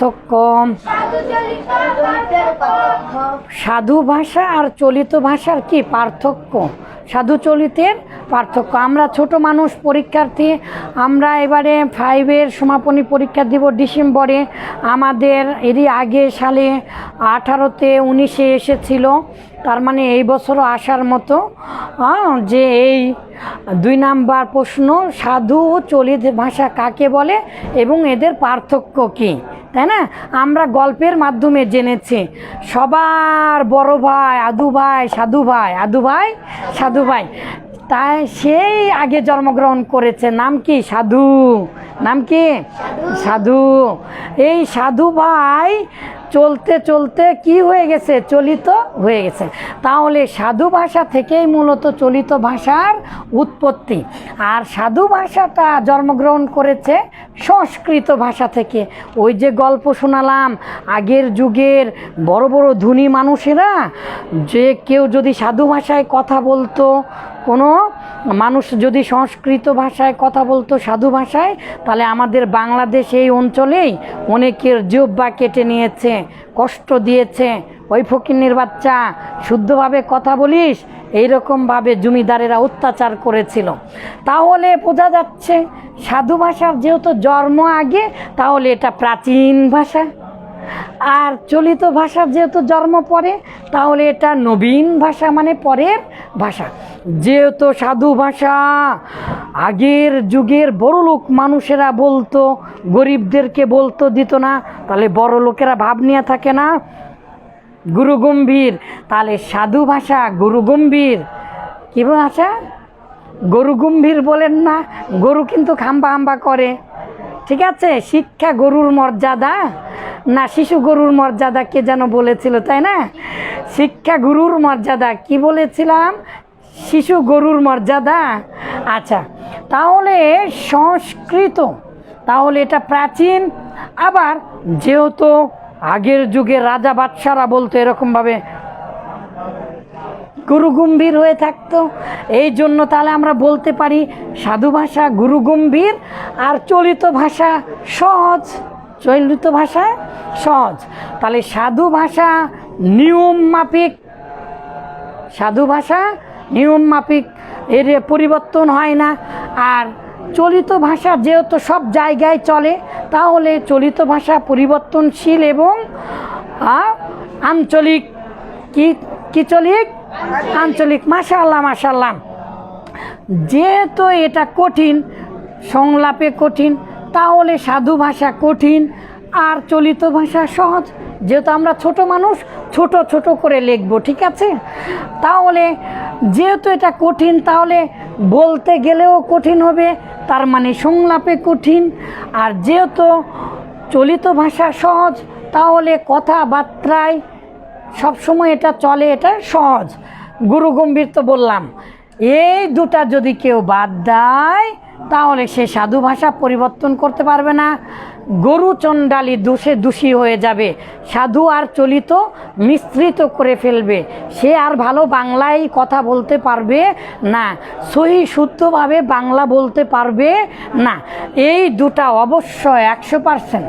পার্থক্য। সাধু ভাষা আর চলিত ভাষার কি পার্থক্য? সাধু চলিতের পার্থক্য। আমরা ছোট মানুষ, পরীক্ষার্থী, আমরা এবারে ফাইভের সমাপনী পরীক্ষা দিব ডিসেম্বরে। আমাদের এরই আগে সালে আঠারোতে উনিশে এসেছিল। তার মানে এই বছরও আসার মতো। যে এই দুই নাম্বার প্রশ্ন, সাধু ও চলিত ভাষা কাকে বলে এবং এদের পার্থক্য কী? তাই না? আমরা গল্পের মাধ্যমে জেনেছি। সবার বড় ভাই আদু ভাই সাধু ভাই আদু ভাই সাধু ভাই। তাই সেই আগে জন্মগ্রহণ করেছে। নাম কি? সাধু। নাম কি? সাধু। এই সাধু ভাই চলতে চলতে কি হয়ে গেছে? চলিত হয়ে গেছে। তাহলে সাধু ভাষা থেকেই মূলত চলিত ভাষার উৎপত্তি। আর সাধু ভাষাটা জন্মগ্রহণ করেছে সংস্কৃত ভাষা থেকে। ওই যে গল্প শোনালাম, আগের যুগের বড় বড় ধনী মানুষেরা যে কেউ যদি সাধু ভাষায় কথা বলতো কোনো মানুষ যদি সংস্কৃত ভাষায় কথা বলতো সাধু ভাষায়, তাহলে আমাদের বাংলাদেশ এই অঞ্চলেই অনেকের জিহ্বা কেটে নিয়েছে, কষ্ট দিয়েছে। ওই ফকিন্নির বাচ্চা, শুদ্ধভাবে কথা বলিস, এইরকমভাবে জমিদারেরা অত্যাচার করেছিল। তাহলে বোঝা যাচ্ছে, সাধু ভাষার যেহেতু জন্ম আগে, তাহলে এটা প্রাচীন ভাষা। আর চলিত ভাষার যেহেতু জন্ম পরে, তাহলে এটা নবীন ভাষা মানে পরের ভাষা। যেহেতু সাধু ভাষা, আগের যুগের বড় লোক মানুষেরা বলতো, গরিবদেরকে বলতো, দিত না, তাহলে বড় লোকেরা ভাব নিয়ে থাকে না। গুরু গম্ভীর, তাহলে সাধু ভাষা গুরু গম্ভীর। কী ভাষা? গরু গম্ভীর বলেন না, গরু কিন্তু খাম্বা হাম্বা করে। ঠিক আছে? শিক্ষা গরুর মর্যাদা। না, শিশু গরুর মর্যাদা কে যেন বলেছিল, তাই না? শিক্ষা গুরুর মর্যাদা কি বলেছিলাম? শিশু গরুর মর্যাদা? আচ্ছা তাহলে সংস্কৃত, তাহলে এটা প্রাচীন। আবার যেহেতু আগের যুগে রাজা বাদশারা বলতো এরকমভাবে গুরু গম্ভীর হয়ে থাকতো, এই জন্য তাহলে আমরা বলতে পারি সাধু ভাষা গুরু গম্ভীর আর চলিত ভাষা সহজ। চলিত ভাষা সহজ। তাহলে সাধু ভাষা নিয়ম মাফিক। সাধু ভাষা নিয়ম মাফিক। এর পরিবর্তন হয় না। আর চলিত ভাষা যেহেতু সব জায়গায় চলে, তাহলে চলিত ভাষা পরিবর্তনশীল এবং আঞ্চলিক। কি কি চলিক? আঞ্চলিক। মাশাল্লাহ মাশাল্লাহ যেহেতু এটা কঠিন, সংলাপে কঠিন তাহলে সাধু ভাষা কঠিন, আর চলিত ভাষা সহজ। যেহেতু আমরা ছোট মানুষ, ছোট ছোট করে লিখব, ঠিক আছে? তাহলে যেহেতু এটা কঠিন, তাহলে বলতে গেলেও কঠিন হবে, তার মানে সংলাপে কঠিন। আর যেহেতু চলিত ভাষা সহজ, তাহলে কথাবার্তায় সবসময় এটা চলে, এটা সহজ। গুরু গম্ভীর তো বললাম, এই দুটা যদি কেউ বাদ দেয় তাহলে সে সাধু ভাষা পরিবর্তন করতে পারবে না। গরু চণ্ডালি দোষে দোষী হয়ে যাবে। সাধু আর চলিত মিশ্রিত করে ফেলবে। সে আর ভালো বাংলায় কথা বলতে পারবে না। সহি শুদ্ধভাবে বাংলা বলতে পারবে না। এই দুটা অবশ্যই একশো পার্সেন্ট।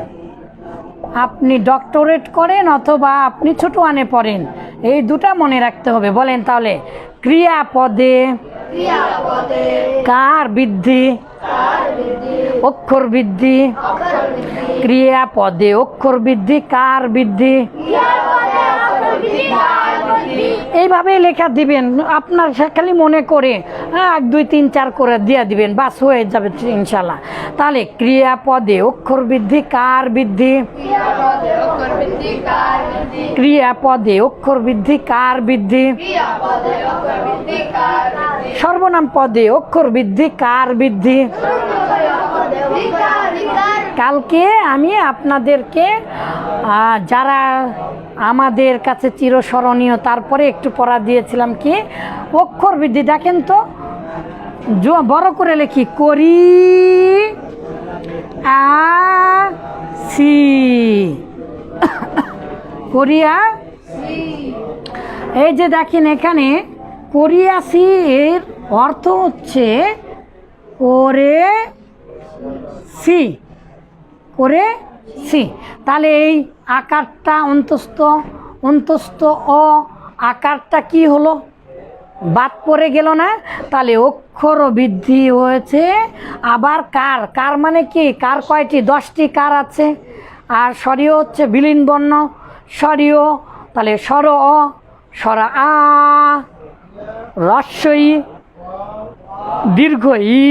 আপনি ডক্টরেট করেন অথবা আপনি ছোট আনে পড়েন। এই দুটা মনে রাখতে হবে। বলেন তাহলে ক্রিয়াপদে কার বৃদ্ধি? অক্ষর বৃদ্ধি। ক্রিয়াপদে অক্ষর বৃদ্ধি কার বৃদ্ধি? এইভাবে লেখা দিবেন। আপনার খালি মনে করে হ্যাঁ, এক দুই তিন চার করে দিয়ে দিবেন বাস হয়ে যাবে ইনশাল্লাহ। তাহলে ক্রিয়াপদে অক্ষর বৃদ্ধি কার বৃদ্ধি? ক্রিয়াপদে অক্ষর বৃদ্ধি কার বৃদ্ধি? সর্বনাম পদে অক্ষর বৃদ্ধি কার বৃদ্ধি? কালকে আমি আপনাদেরকে যারা আমাদের কাছে চিরস্মরণীয়, তারপরে একটু পড়া দিয়েছিলাম কি, অক্ষর বৃদ্ধি দেখেন তো বড় করে লিখি, করি কোরিয়া এই যে দেখেন এখানে কোরিয়াসি এর অর্থ হচ্ছে করে সি করে সি। তাহলে এই আকারটা অন্তস্থ অন্তস্থ অ আকারটা কি হলো? বাদ পড়ে গেল না? তাহলে অক্ষর বৃদ্ধি হয়েছে। আবার কার? কার মানে কি? কার কয়টি? দশটি কার আছে। আর স্বরীয় হচ্ছে বিলীন বর্ণ। স্বরীয়, তাহলে স্বর অ, স্বর আ রস্বই দীর্ঘ ই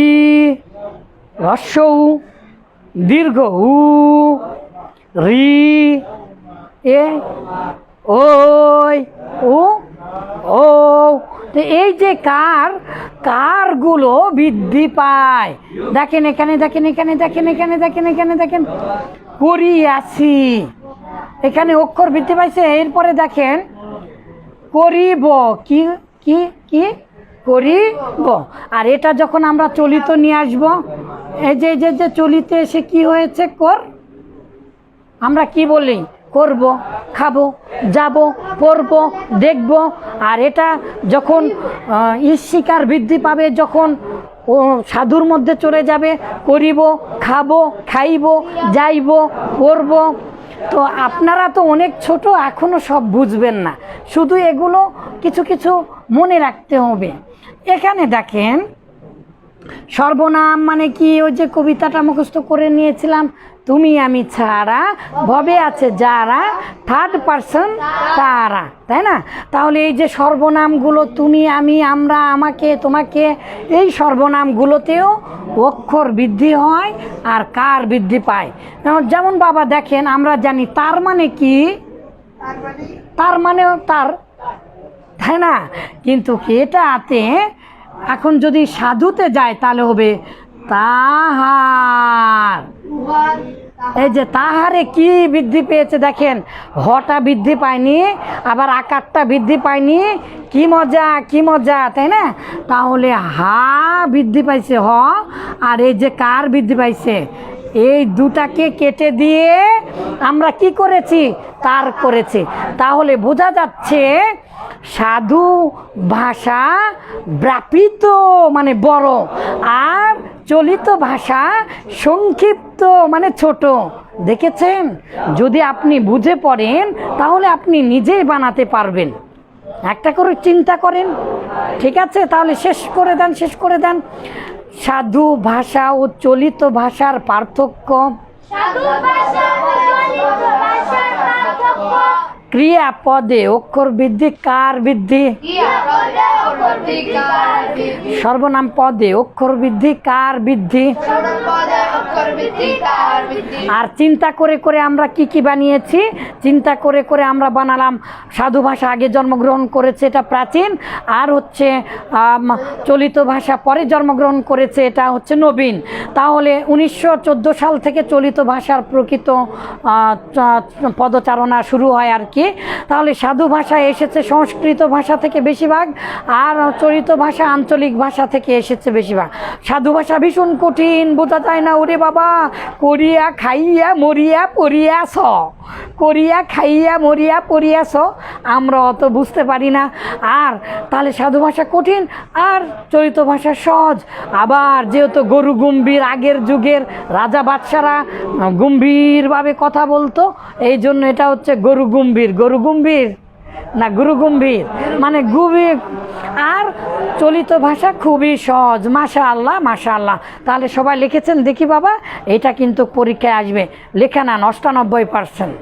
রস্যৌ দীর্ঘ উ, রি, এ, ওই ও ও তো এই যে কার, কারগুলো বৃদ্ধি পায়। দেখেন এখানে দেখেন এখানে দেখেন এখানে দেখেন এখানে, দেখেন। করি আসি এখানে অক্ষর বৃদ্ধি পাইছে, এরপরে দেখেন। করিব, কি কি কি? করিব। আর এটা যখন আমরা চলিত নিয়ে আসব এই যে যে যে চলিতে এসে কি হয়েছে? কর। আমরা কি বলি? করব, খাব, যাব পড়ব দেখব। আর এটা যখন ঈশিকার বৃদ্ধি পাবে, যখন, ও, সাধুর মধ্যে চলে যাবে, করিব, খাব, খাইব, যাইব পড়ব তো আপনারা তো অনেক ছোট এখনও সব বুঝবেন না। শুধু এগুলো কিছু কিছু মনে রাখতে হবে। এখানে দেখেন সর্বনাম মানে কি? ওই যে কবিতাটা মুখস্থ করে নিয়েছিলাম, তুমি আমি ছাড়া, ভবে আছে যারা থার্ড পারসন তারা। তাই না? তাহলে এই যে সর্বনামগুলো, তুমি আমি, আমরা, আমাকে, তোমাকে, এই সর্বনামগুলোতেও অক্ষর বৃদ্ধি হয় আর কার বৃদ্ধি পায়। যেমন বাবা দেখেন, আমরা জানি তার মানে কি? তার মানেও তার, তাই না? কিন্তু এটাতে এখন যদি সাধুতে যায় তাহলে হবে তাহার। এই যে তাহারে কি বৃদ্ধি পেয়েছে দেখেন, হটা বৃদ্ধি পায়নি, আবার আকারটা বৃদ্ধি পায়নি, কি মজা কি মজা, তাই না? তাহলে হা বৃদ্ধি পাইছে হ, আর এই যে কার বৃদ্ধি পাইছে? এই দুটাকে কেটে দিয়ে আমরা কি করেছি? তার করেছি। তাহলে বোঝা যাচ্ছে সাধু ভাষা ব্যাপিত মানে বড়, আর চলিত ভাষা সংক্ষিপ্ত মানে ছোট। দেখেছেন? যদি আপনি বুঝে পড়েন, তাহলে আপনি নিজেই বানাতে পারবেন। একটা করে চিন্তা করেন। ঠিক আছে? তাহলে শেষ করে দেন, শেষ করে দেন। সাধু ভাষা ও চলিত ভাষার পার্থক্য। ক্রিয়া ক্রিয়াপদে অক্ষর বৃদ্ধি কার বৃদ্ধি? সর্বনাম পদে অক্ষর বৃদ্ধি কার বৃদ্ধি? আর চিন্তা করে করে আমরা কি কি বানিয়েছি? চিন্তা করে করে আমরা বানালাম সাধু ভাষা আগে জন্মগ্রহণ করেছে, এটা প্রাচীন। আর হচ্ছে চলিত ভাষা পরে জন্মগ্রহণ করেছে, এটা হচ্ছে নবীন। তাহলে উনিশশো চোদ্দ সাল থেকে চলিত ভাষার প্রকৃত পদচারণা শুরু হয় আর কি। তাহলে সাধু ভাষা এসেছে সংস্কৃত ভাষা থেকে বেশিরভাগ, আর চলিত ভাষা আঞ্চলিক ভাষা থেকে এসেছে বেশিরভাগ। সাধু ভাষা ভীষণ কঠিন, বোঝা যায় না ওরে বাবা, করিয়া খাইয়া মরিয়া পড়িয়া স। করিয়া খাইয়া মরিয়া পড়িয়া স। আমরা অত বুঝতে পারি না। আর তাহলে সাধু ভাষা কঠিন, আর চলিত ভাষা সহজ। আবার যেহেতু গরু গম্ভীর আগের যুগের রাজা বাদশারা গম্ভীরভাবে কথা বলতো, এই জন্য এটা হচ্ছে গরু গম্ভীর। গরু গম্ভীর না গুরু গম্ভীর মানে গুবি আর চলিত ভাষা খুবই সহজ। মাশা আল্লাহ মাশা আল্লাহ তাহলে সবাই লিখেছেন, দেখি বাবা, এটা কিন্তু পরীক্ষায় আসবে। লেখা না অষ্টানব্বই পার্সেন্ট